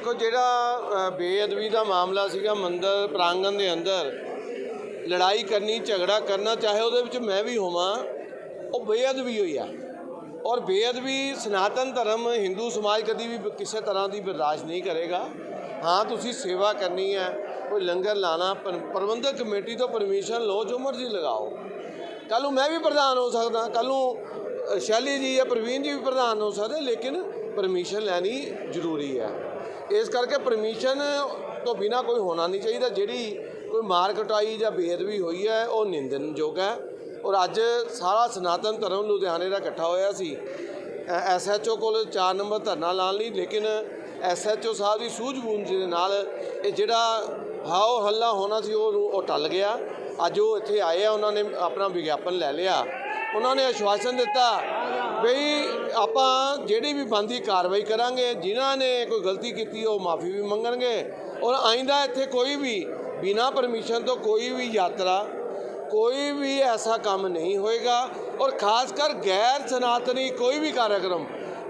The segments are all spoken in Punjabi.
ਦੇਖੋ ਜਿਹੜਾ ਬੇਅਦਬੀ ਦਾ ਮਾਮਲਾ ਸੀਗਾ ਮੰਦਰ ਪ੍ਰਾਂਗਣ ਦੇ ਅੰਦਰ, ਲੜਾਈ ਕਰਨੀ, ਝਗੜਾ ਕਰਨਾ, ਚਾਹੇ ਉਹਦੇ ਵਿੱਚ ਮੈਂ ਵੀ ਹੋਵਾਂ, ਉਹ ਬੇਅਦਬੀ ਹੋਈ ਆ। ਔਰ ਬੇਅਦਬੀ ਸਨਾਤਨ ਧਰਮ, ਹਿੰਦੂ ਸਮਾਜ ਕਦੀ ਵੀ ਕਿਸੇ ਤਰ੍ਹਾਂ ਦੀ ਬਰਦਾਸ਼ਤ ਨਹੀਂ ਕਰੇਗਾ। ਹਾਂ, ਤੁਸੀਂ ਸੇਵਾ ਕਰਨੀ ਹੈ, ਕੋਈ ਲੰਗਰ ਲਾਣਾ ਪ੍ਰਬੰਧਕ ਕਮੇਟੀ ਤੋਂ ਪਰਮਿਸ਼ਨ ਲਓ, ਜੋ ਮਰਜ਼ੀ ਲਗਾਓ। ਕੱਲ ਨੂੰ ਮੈਂ ਵੀ ਪ੍ਰਧਾਨ ਹੋ ਸਕਦਾ ਕੱਲ ਨੂੰ ਸ਼ੈਲੀ ਜੀ ਜਾਂ ਪ੍ਰਵੀਨ ਜੀ ਵੀ ਪ੍ਰਧਾਨ ਹੋ ਸਕਦੇ, ਲੇਕਿਨ ਪਰਮਿਸ਼ਨ ਲੈਣੀ ਜ਼ਰੂਰੀ ਹੈ। ਇਸ ਕਰਕੇ ਪਰਮਿਸ਼ਨ ਤੋਂ ਬਿਨਾ ਕੋਈ ਹੋਣਾ ਨਹੀਂ ਚਾਹੀਦਾ। ਜਿਹੜੀ ਕੋਈ ਮਾਰ ਕਟਾਈ ਜਾਂ ਬੇਅਦਬੀ ਹੋਈ ਹੈ, ਉਹ ਨਿੰਦਨਯੋਗ ਹੈ। ਔਰ ਅੱਜ ਸਾਰਾ ਸਨਾਤਨ ਧਰਮ ਲੁਧਿਆਣੇ ਦਾ ਇਕੱਠਾ ਹੋਇਆ ਸੀ। ਐਸਐਚਓ ਕੋਲ 4 ਨੰਬਰ ਧਰਨਾ ਲਾਉਣ ਲਈ, ਲੇਕਿਨ ਐਸਐਚਓ ਸਾਹਿਬ ਦੀ ਸੂਝ-ਬੂਝ ਦੇ ਨਾਲ ਇਹ ਜਿਹੜਾ ਹਾਓ ਹੱਲਾ ਹੋਣਾ ਸੀ, ਉਹ ਉਹ ਟਲ ਗਿਆ। ਅੱਜ ਉਹ ਇੱਥੇ ਆਏ ਆ, ਉਹਨਾਂ ਨੇ ਆਪਣਾ ਵਿਗਿਆਪਨ ਲੈ ਲਿਆ। ਉਹਨਾਂ ਨੇ ਆਸ਼ਵਾਸਨ ਦਿੱਤਾ ਬਈ ਆਪਾਂ ਜਿਹੜੀ ਵੀ ਬੰਦੀ ਕਾਰਵਾਈ ਕਰਾਂਗੇ, ਜਿਨ੍ਹਾਂ ਨੇ ਕੋਈ ਗਲਤੀ ਕੀਤੀ, ਉਹ ਮਾਫੀ ਵੀ ਮੰਗਣਗੇ। ਔਰ ਆਇੰਦਾ ਇੱਥੇ ਕੋਈ ਵੀ ਬਿਨਾ ਪਰਮਿਸ਼ਨ ਤੋਂ ਕੋਈ ਵੀ ਯਾਤਰਾ, ਕੋਈ ਵੀ ਐਸਾ ਕੰਮ ਨਹੀਂ ਹੋਏਗਾ। ਔਰ ਖਾਸ ਕਰ ਗੈਰ ਸਨਾਤਨੀ ਕੋਈ ਵੀ ਕਾਰਜਕ੍ਰਮ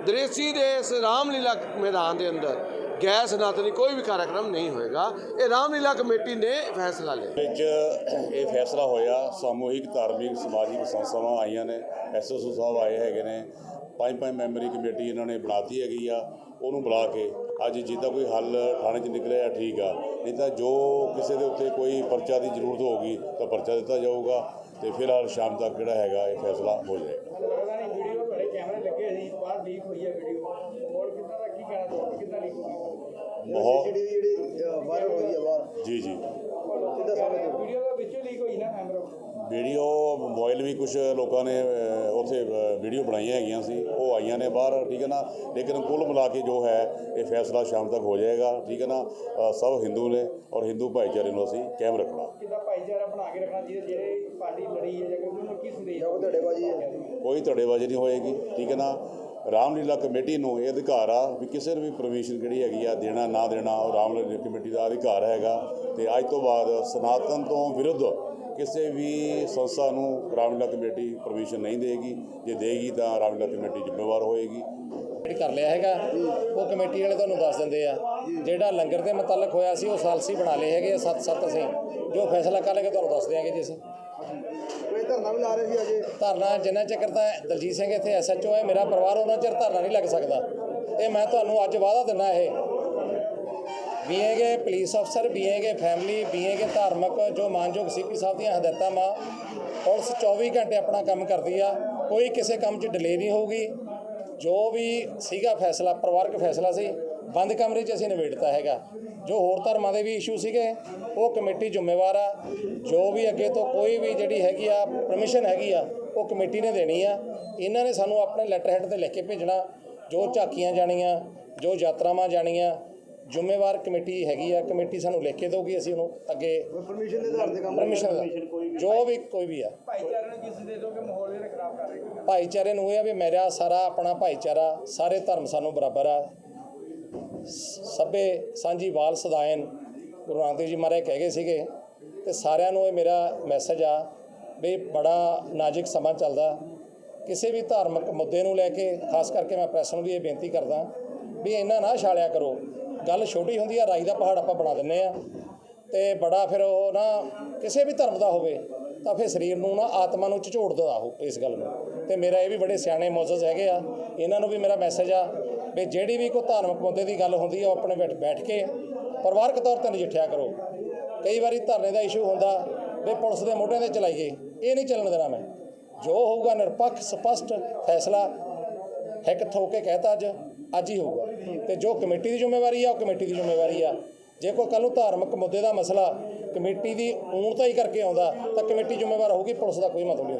ਦ੍ਰੇਸੀ ਦੇ ਇਸ ਰਾਮਲੀਲਾ ਮੈਦਾਨ ਦੇ ਅੰਦਰ ਗੈਰ ਸਨਾਤਨੀ ਕੋਈ ਵੀ ਕਾਰਜਕ੍ਰਮ ਨਹੀਂ ਹੋਏਗਾ। ਇਹ ਰਾਮਲੀਲਾ ਕਮੇਟੀ ਨੇ ਫੈਸਲਾ ਲਿਆ। ਵਿੱਚ ਇਹ ਫੈਸਲਾ ਹੋਇਆ, ਸਮੂਹਿਕ, ਧਾਰਮਿਕ, ਸਮਾਜਿਕ ਸੰਸਥਾਵਾਂ ਆਈਆਂ ਨੇ ਐਸਐਸਓ ਸਾਹਿਬ ਆਏ ਹੈਗੇ ਨੇ, ਪੰਜ ਪੰਜ ਮੈਂਬਰੀ ਕਮੇਟੀ ਇਹਨਾਂ ਨੇ ਬਣਾਤੀ ਹੈਗੀ ਆ, ਉਹਨੂੰ ਬੁਲਾ ਕੇ ਅੱਜ ਜਿੱਦਾਂ ਕੋਈ ਹੱਲ ਥਾਣੇ 'ਚ ਨਿਕਲਿਆ, ਠੀਕ ਆ। ਨਹੀਂ ਤਾਂ ਜੋ ਕਿਸੇ ਦੇ ਉੱਤੇ ਕੋਈ ਪਰਚਾ ਦੀ ਜ਼ਰੂਰਤ ਹੋਊਗੀ, ਤਾਂ ਪਰਚਾ ਦਿੱਤਾ ਜਾਊਗਾ ਤੇ ਫਿਲਹਾਲ ਸ਼ਾਮ ਤੱਕ ਜਿਹੜਾ ਹੈਗਾ, ਇਹ ਫੈਸਲਾ ਹੋ ਜਾਏਗਾ। ਕੈਮਰੇ ਲੱਗੇ ਸੀ ਬਾਹਰ ਲੀਕ ਹੋਈ ਹੈ ਵੀਡੀਓ ਹੋਰ ਕਿੱਦਾਂ ਦਾ ਕੀ ਕਹਿਣਾ ਚਾਹੁੰਦੇ ਕਿੱਦਾਂ ਲੀਕ ਹੋਈ? ਬਹੁਤ। ਜਿਹੜੀ ਜਿਹੜੀ ਵਾਇਰਲ ਹੋਈ ਹੈ ਬਾਹਰ। ਜੀ ਜੀ। ਕਿੱਦਾਂ ਸਮਝਦੇ ਵੀਡੀਓ ਦਾ ਵਿੱਚੋਂ ਲੀਕ ਹੋਈ ਨਾ ਕੈਮਰਾ ਵੀਡੀਓ ਮੋਬਾਈਲ ਵੀ ਕੁਝ ਲੋਕਾਂ ਨੇ ਉੱਥੇ ਵੀਡੀਓ ਬਣਾਈਆਂ ਹੈਗੀਆਂ ਸੀ ਉਹ ਆਈਆਂ ਨੇ ਬਾਹਰ ਠੀਕ ਹੈ ਨਾ? ਲੇਕਿਨ ਕੁੱਲ ਮਿਲਾ ਕੇ ਜੋ ਹੈ ਇਹ ਫੈਸਲਾ ਸ਼ਾਮ ਤੱਕ ਹੋ ਜਾਏਗਾ ਠੀਕ ਹੈ ਨਾ? ਸਭ ਹਿੰਦੂ ਨੇ ਔਰ ਹਿੰਦੂ ਭਾਈਚਾਰੇ ਨੂੰ ਅਸੀਂ ਕਾਇਮ ਰੱਖਣਾ। ਕਿੱਦਾਂ ਭਾਈਚਾਰਾ ਬਣਾ ਕੇ ਰੱਖਣਾ ਚਾਹੀਦਾ ਜਿਹੜੇ ਪਾਰਟੀ ਲੜੀ ਹੈ ਜਾਂ ਕੋਈ ਉਹਨੂੰ ਕੀ ਸੰਦੇਸ਼ ਜਾਂ ਕੋਈ ਧੜੇਬਾਜ਼ੀ ਹੈ। ਕੋਈ ਧੜੇਬਾਜ਼ੀ ਨਹੀਂ ਹੋਏਗੀ ਠੀਕ ਹੈ ਨਾ? ਰਾਮਲੀਲਾ ਕਮੇਟੀ ਨੂੰ ਇਹ ਅਧਿਕਾਰ ਆ ਵੀ ਕਿਸੇ ਨੂੰ ਵੀ ਪਰਮਿਸ਼ਨ ਜਿਹੜੀ ਹੈਗੀ ਆ ਦੇਣਾ ਨਾ ਦੇਣਾ ਉਹ ਰਾਮਲੀਲਾ ਕਮੇਟੀ ਦਾ ਅਧਿਕਾਰ ਹੈਗਾ। ਤੇ ਅੱਜ ਤੋਂ ਬਾਅਦ ਸਨਾਤਨ ਤੋਂ ਵਿਰੁੱਧ ਕਿਸੇ ਵੀ ਸੰਸਥਾ ਨੂੰ ਰਾਮਲੀਲਾ ਕਮੇਟੀ ਪਰਮਿਸ਼ਨ ਨਹੀਂ ਦੇਗੀ। ਜੇ ਦੇਗੀ ਤਾਂ ਰਾਮਲੀਲਾ ਕਮੇਟੀ ਜ਼ਿੰਮੇਵਾਰ ਹੋਏਗੀ। ਕਰ ਲਿਆ ਹੈਗਾ। ਉਹ ਕਮੇਟੀ ਵਾਲੇ ਤੁਹਾਨੂੰ ਦੱਸ ਦਿੰਦੇ ਆ। ਜਿਹੜਾ ਲੰਗਰ ਦੇ ਮੁਤਲਕ ਹੋਇਆ ਸੀ ਉਹ ਸਾਲਸੀ ਬਣਾ ਲਏ ਹੈਗੇ ਆ ਸੱਤ ਸੱਤ ਅਸੀਂ। ਜੋ ਫੈਸਲਾ ਕਰ ਲੇਗੇ ਤੁਹਾਨੂੰ ਦੱਸ ਦਿਆਂਗੇ ਜੀ ਅਸੀਂ। ਕੋਈ ਧਰਨਾ ਵੀ ਲਾ ਰਹੇ ਸੀ ਅਜੇ? ਧਰਨਾ ਜਿੰਨਾ ਚਿਰ ਤਾਂ ਦਲਜੀਤ ਸਿੰਘ ਇੱਥੇ ਐਸਐਚਓ ਹੈ ਮੇਰਾ ਪਰਿਵਾਰ ਉਹਨਾਂ ਚਿਰ ਧਰਨਾ ਨਹੀਂ ਲੱਗ ਸਕਦਾ। ਇਹ ਮੈਂ ਤੁਹਾਨੂੰ ਅੱਜ ਵਾਅਦਾ ਦਿੰਦਾ ਇਹ। ਬੀਏਗੇ ਪੁਲਿਸ ਅਫਸਰ ਬੀਏਗੇ ਫੈਮਿਲੀ ਬੀਏਗੇ, ਧਾਰਮਿਕ ਜੋ ਮਾਨਯੋਗ ਸੀਪੀ ਸਾਹਿਬ ਦੀਆਂ ਹਦਾਇਤਾਂ ਮਾ ਪੁਲਿਸ 24 ਘੰਟੇ ਆਪਣਾ ਕੰਮ ਕਰਦੀ ਆ, ਕੋਈ ਕਿਸੇ ਕੰਮ 'ਚ ਡਿਲੇ ਨਹੀਂ ਹੋਊਗੀ। ਜੋ ਵੀ ਸੀਗਾ ਫੈਸਲਾ, ਪਰਿਵਾਰਕ ਫੈਸਲਾ ਸੀ, ਬੰਦ ਕਮਰੇ 'ਚ ਅਸੀਂ ਨਿਬੇੜਤਾ ਹੈਗਾ। ਜੋ ਹੋਰ ਧਰਮਾਂ ਦੇ ਵੀ ਇਸ਼ੂ ਸੀਗੇ, ਉਹ ਕਮੇਟੀ ਜ਼ਿੰਮੇਵਾਰ ਆ। ਜੋ ਵੀ ਅੱਗੇ ਤੋਂ ਕੋਈ ਵੀ ਜਿਹੜੀ ਹੈਗੀ ਆ ਪਰਮਿਸ਼ਨ ਹੈਗੀ ਆ, ਉਹ ਕਮੇਟੀ ਨੇ ਦੇਣੀ ਆ। ਇਹਨਾਂ ਨੇ ਸਾਨੂੰ ਆਪਣੇ ਲੈਟਰ ਹੈਡ ਤੇ ਲਿਖ ਕੇ ਭੇਜਣਾ, ਜੋ ਝਾਕੀਆਂ ਜਾਣੀਆਂ, ਜੋ ਯਾਤਰਾਵਾਂ ਜਾਣੀਆਂ ਜ਼ਿੰਮੇਵਾਰ ਕਮੇਟੀ ਹੈਗੀ ਆ ਕਮੇਟੀ ਸਾਨੂੰ ਲਿਖ ਕੇ ਦੇਊਗੀ ਅਸੀਂ ਉਹਨੂੰ ਅੱਗੇ ਪਰਮਿਸ਼ਨ ਦੇ ਆਧਾਰ ਤੇ ਕੰਮ ਪਰਮਿਸ਼ਨ ਜੋ ਵੀ ਕੋਈ ਵੀ ਆ। ਭਾਈਚਾਰੇ ਨੂੰ ਕੀ ਸੰਦੇਸ਼ ਦੋਗੇ ਮਾਹੌਲ ਜਿਹੜਾ ਖਰਾਬ ਕਰ ਰਹੇ ਹੋ ਭਾਈਚਾਰੇ ਨੂੰ ਇਹ ਆ ਵੀ ਮੇਰਾ ਸਾਰਾ ਆਪਣਾ ਭਾਈਚਾਰਾ ਸਾਰੇ ਧਰਮ ਸਾਨੂੰ ਬਰਾਬਰ ਆ। ਸਭੇ ਸਾਂਝੀ ਵਾਲ ਸਦਾਇਨ ਗੁਰੂ ਨਾਨਕ ਦੇਵ ਜੀ ਮਹਾਰਾਜ ਕਹਿ ਗਏ ਸੀਗੇ ਤੇ ਸਾਰਿਆਂ ਨੂੰ ਇਹ ਮੇਰਾ ਮੈਸੇਜ ਆ ਵੀ ਬੜਾ ਨਾਜ਼ੁਕ ਸਮਾਂ ਚੱਲਦਾ। ਕਿਸੇ ਵੀ ਧਾਰਮਿਕ ਮੁੱਦੇ ਨੂੰ ਲੈ ਕੇ ਖਾਸ ਕਰਕੇ ਮੈਂ ਪ੍ਰੈਸ ਨੂੰ ਵੀ ਇਹ ਬੇਨਤੀ ਕਰਦਾ ਵੀ ਇਹਨਾਂ ਨਾ ਛਾਲਿਆ ਕਰੋ। ਗੱਲ ਛੋਟੀ ਹੁੰਦੀ ਆ ਰਾਈ ਦਾ ਪਹਾੜ ਆਪਾਂ ਬਣਾ ਦਿੰਨੇ ਆ। ਤੇ ਬੜਾ ਫਿਰ ਉਹ ਨਾ ਕਿਸੇ ਵੀ ਧਰਮ ਦਾ ਹੋਵੇ, ਤਾਂ ਫਿਰ ਸਰੀਰ ਨੂੰ ਨਾ ਆਤਮਾ ਨੂੰ ਝਿਝੋੜਦਾ ਉਹ, ਇਸ ਗੱਲ ਨੂੰ। ਤੇ ਮੇਰਾ ਇਹ ਵੀ ਬੜੇ ਸਿਆਣੇ ਮੌਜੂਦ ਹੈਗੇ ਆ, ਇਹਨਾਂ ਨੂੰ ਵੀ ਮੇਰਾ ਮੈਸੇਜ ਆ ਵੀ ਜਿਹੜੀ ਵੀ ਕੋਈ ਧਾਰਮਿਕ ਮੁੱਦੇ ਦੀ ਗੱਲ ਹੁੰਦੀ ਆ, ਉਹ ਆਪਣੇ ਵਿੱਚ ਬੈਠ ਕੇ ਪਰਿਵਾਰਕ ਤੌਰ ਤੇ ਨਜਿੱਠਿਆ ਕਰੋ। ਕਈ ਵਾਰੀ ਧਰਨੇ ਦਾ ਇਸ਼ੂ ਹੁੰਦਾ ਵੀ ਪੁਲਿਸ ਦੇ ਮੋਢਿਆਂ ਤੇ ਚਲਾਈਏ, ਇਹ ਨਹੀਂ ਚੱਲਣ ਦੇਣਾ ਮੈਂ। ਜੋ ਹੋਊਗਾ ਨਿਰਪੱਖ, ਸਪਸ਼ਟ ਫੈਸਲਾ ਹਿੱਕ ਠੋਕ ਕੇ ਕਹਿਤਾ ਅੱਜ ਅੱਜ ਹੀ ਹੋਊਗਾ। ਤੇ ਜੋ ਕਮੇਟੀ ਦੀ ਜ਼ਿੰਮੇਵਾਰੀ ਆ, ਉਹ ਕਮੇਟੀ ਦੀ ਜ਼ਿੰਮੇਵਾਰੀ ਆ। ਜੇ ਕੋਈ ਕੱਲ ਨੂੰ ਧਾਰਮਿਕ ਮੁੱਦੇ ਦਾ ਮਸਲਾ ਕਮੇਟੀ ਦੀ ਊਣਤਾ ਹੀ ਕਰਕੇ ਆਉਂਦਾ, ਤਾਂ ਕਮੇਟੀ ਜ਼ਿੰਮੇਵਾਰ ਹੋਊਗੀ, ਪੁਲਿਸ ਦਾ ਕੋਈ ਮਤਲਬ ਨਹੀਂ।